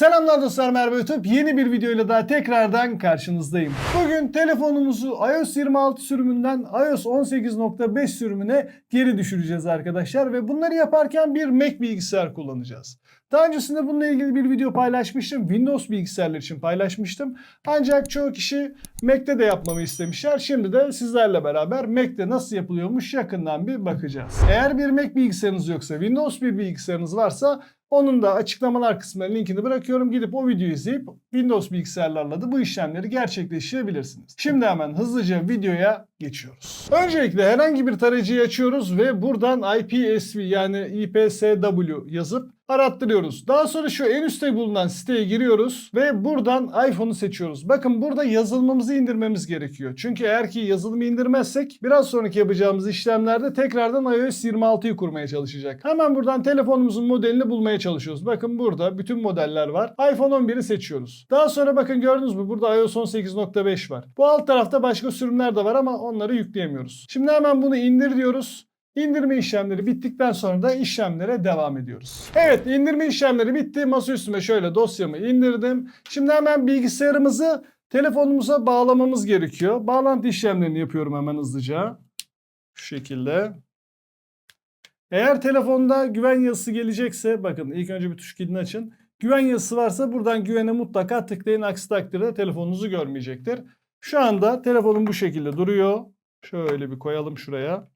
Selamlar dostlar merhaba YouTube. Yeni bir videoyla daha tekrardan karşınızdayım. Bugün telefonumuzu iOS 26 sürümünden iOS 18.5 sürümüne geri düşüreceğiz arkadaşlar. Ve bunları yaparken bir Mac bilgisayar kullanacağız. Daha öncesinde bununla ilgili bir video paylaşmıştım. Windows bilgisayarlar için paylaşmıştım. Ancak çoğu kişi Mac'te de yapmamı istemişler. Şimdi de sizlerle beraber Mac'te nasıl yapılıyormuş yakından bir bakacağız. Eğer bir Mac bilgisayarınız yoksa, Windows bir bilgisayarınız varsa onun da açıklamalar kısmına linkini bırakıyorum. Gidip o videoyu izleyip Windows bilgisayarlarla da bu işlemleri gerçekleştirebilirsiniz. Şimdi hemen hızlıca videoya geçiyoruz. Öncelikle herhangi bir tarayıcıyı açıyoruz ve buradan IPSV yani IPSW yazıp arattırıyoruz. Daha sonra şu en üstte bulunan siteye giriyoruz ve buradan iPhone'u seçiyoruz. Bakın burada yazılımımızı indirmemiz gerekiyor. Çünkü eğer ki yazılımı indirmezsek biraz sonraki yapacağımız işlemlerde tekrardan iOS 26'yı kurmaya çalışacak. Hemen buradan telefonumuzun modelini bulmaya çalışıyoruz. Bakın burada bütün modeller var. iPhone 11'i seçiyoruz. Daha sonra bakın gördünüz mü burada iOS 18.5 var. Bu alt tarafta başka sürümler de var ama onları yükleyemiyoruz. Şimdi hemen bunu indir diyoruz. İndirme işlemleri bittikten sonra da işlemlere devam ediyoruz. Evet indirme işlemleri bitti. Masa üstüme şöyle dosyamı indirdim. Şimdi hemen bilgisayarımızı telefonumuza bağlamamız gerekiyor. Bağlantı işlemlerini yapıyorum hemen hızlıca. Şu şekilde. Eğer telefonda güven yazısı gelecekse bakın ilk önce bir tuş kilidini açın. Güven yazısı varsa buradan güvene mutlaka tıklayın. Aksi takdirde telefonunuzu görmeyecektir. Şu anda telefonum bu şekilde duruyor. Şöyle bir koyalım şuraya.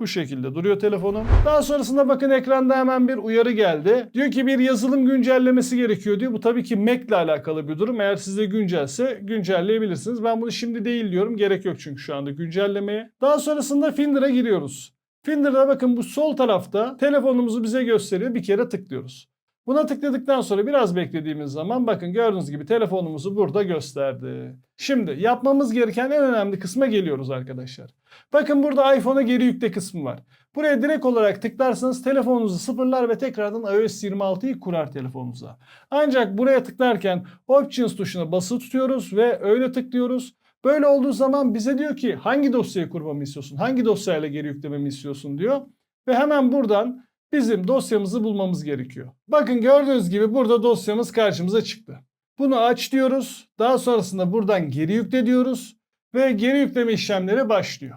Bu şekilde duruyor telefonum. Daha sonrasında bakın ekranda hemen bir uyarı geldi. Diyor ki bir yazılım güncellemesi gerekiyor diyor. Bu tabii ki Mac ile alakalı bir durum. Eğer sizde güncelse güncelleyebilirsiniz. Ben bunu şimdi değil diyorum. Gerek yok çünkü şu anda güncellemeye. Daha sonrasında Finder'a giriyoruz. Finder'da bakın bu sol tarafta telefonumuzu bize gösteriyor. Bir kere tıklıyoruz. Buna tıkladıktan sonra biraz beklediğimiz zaman bakın gördüğünüz gibi telefonumuzu burada gösterdi. Şimdi yapmamız gereken en önemli kısma geliyoruz arkadaşlar. Bakın burada iPhone'a geri yükle kısmı var. Buraya direkt olarak tıklarsanız telefonunuzu sıfırlar ve tekrardan iOS 26'yı kurar telefonunuza. Ancak buraya tıklarken Options tuşuna basılı tutuyoruz ve öyle tıklıyoruz. Böyle olduğu zaman bize diyor ki hangi dosyayı kurmamı istiyorsun? Hangi dosyayla geri yüklememi istiyorsun diyor. Ve hemen buradan bizim dosyamızı bulmamız gerekiyor. Bakın gördüğünüz gibi burada dosyamız karşımıza çıktı. Bunu aç diyoruz. Daha sonrasında buradan geri yükle diyoruz. Ve geri yükleme işlemleri başlıyor.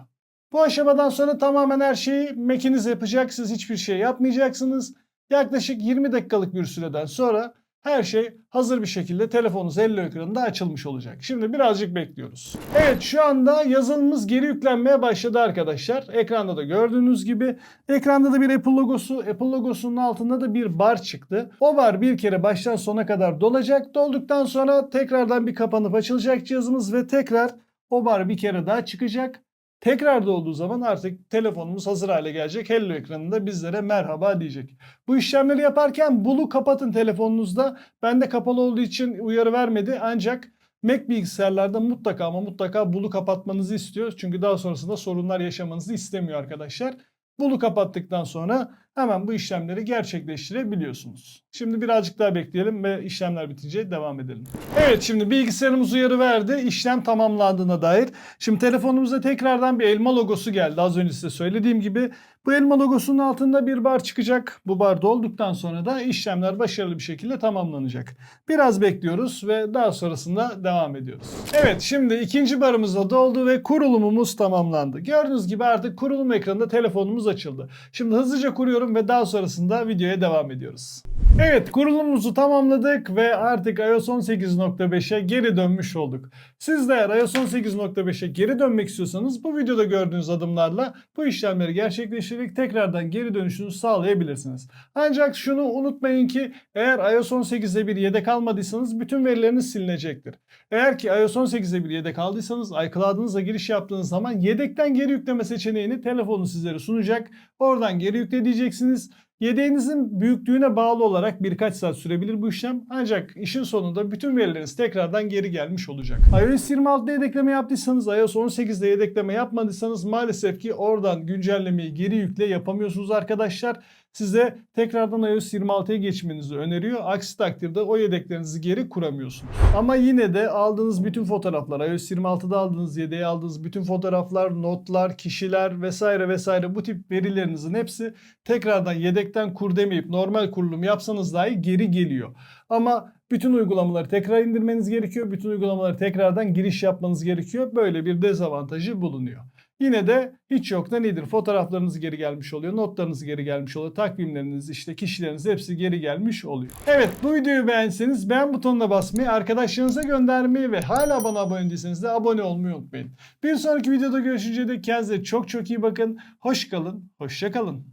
Bu aşamadan sonra tamamen her şeyi Mac'iniz yapacak. Siz hiçbir şey yapmayacaksınız. Yaklaşık 20 dakikalık bir süreden sonra her şey hazır bir şekilde telefonunuz elle ekranında açılmış olacak. Şimdi birazcık bekliyoruz. Evet şu anda yazılımımız geri yüklenmeye başladı arkadaşlar. Ekranda da gördüğünüz gibi. Ekranda da bir Apple logosu. Apple logosunun altında da bir bar çıktı. O bar bir kere baştan sona kadar dolacak. Dolduktan sonra tekrardan bir kapanıp açılacak cihazımız ve tekrar o bar bir kere daha çıkacak. Tekrar olduğu zaman artık telefonumuz hazır hale gelecek. Hello ekranında bizlere merhaba diyecek. Bu işlemleri yaparken bulu kapatın telefonunuzda. Bende kapalı olduğu için uyarı vermedi. Ancak Mac bilgisayarlarda mutlaka ama mutlaka bulu kapatmanızı istiyor. Çünkü daha sonrasında sorunlar yaşamanızı istemiyor arkadaşlar. Bulu kapattıktan sonra hemen bu işlemleri gerçekleştirebiliyorsunuz. Şimdi birazcık daha bekleyelim ve işlemler bitince devam edelim. Evet şimdi bilgisayarımız uyarı verdi. İşlem tamamlandığına dair. Şimdi telefonumuza tekrardan bir elma logosu geldi. Az önce size söylediğim gibi. Bu elma logosunun altında bir bar çıkacak. Bu bar dolduktan sonra da işlemler başarılı bir şekilde tamamlanacak. Biraz bekliyoruz ve daha sonrasında devam ediyoruz. Evet şimdi ikinci barımız da doldu ve kurulumumuz tamamlandı. Gördüğünüz gibi artık kurulum ekranında telefonumuz açıldı. Şimdi hızlıca kuruyorum ve daha sonrasında videoya devam ediyoruz. Evet kurulumumuzu tamamladık ve artık iOS 18.5'e geri dönmüş olduk. Siz de eğer iOS 18.5'e geri dönmek istiyorsanız bu videoda gördüğünüz adımlarla bu işlemleri gerçekleştirerek tekrardan geri dönüşünüzü sağlayabilirsiniz. Ancak şunu unutmayın ki eğer iOS 18'de bir yedek almadıysanız bütün verileriniz silinecektir. Eğer ki iOS 18'de bir yedek aldıysanız iCloud'ınıza giriş yaptığınız zaman yedekten geri yükleme seçeneğini telefonu sizlere sunacak. Oradan geri yükle diyeceksiniz. Yedeğinizin büyüklüğüne bağlı olarak birkaç saat sürebilir bu işlem. Ancak işin sonunda bütün verileriniz tekrardan geri gelmiş olacak. iOS 26'da yedekleme yaptıysanız, iOS 18'de yedekleme yapmadıysanız maalesef ki oradan güncellemeyi geri yükle yapamıyorsunuz arkadaşlar. Size tekrardan iOS 26'ya geçmenizi öneriyor. Aksi takdirde o yedeklerinizi geri kuramıyorsunuz. Ama yine de aldığınız bütün fotoğraflar, iOS 26'da aldığınız yedeğe aldığınız bütün fotoğraflar, notlar, kişiler vesaire vesaire bu tip verilerinizin hepsi tekrardan yedekten kur demeyip normal kurulum yapsanız dahi geri geliyor. Ama bütün uygulamaları tekrar indirmeniz gerekiyor. Bütün uygulamaları tekrardan giriş yapmanız gerekiyor. Böyle bir dezavantajı bulunuyor. Yine de hiç yok da nedir? Fotoğraflarınız geri gelmiş oluyor, notlarınız geri gelmiş oluyor, takvimleriniz işte kişileriniz hepsi geri gelmiş oluyor. Evet bu videoyu beğenseniz beğen butonuna basmayı, arkadaşlarınıza göndermeyi ve hala bana abone değilseniz de abone olmayı unutmayın. Bir sonraki videoda görüşünceye dek kendinize çok çok iyi bakın. Hoş kalın, hoşça kalın.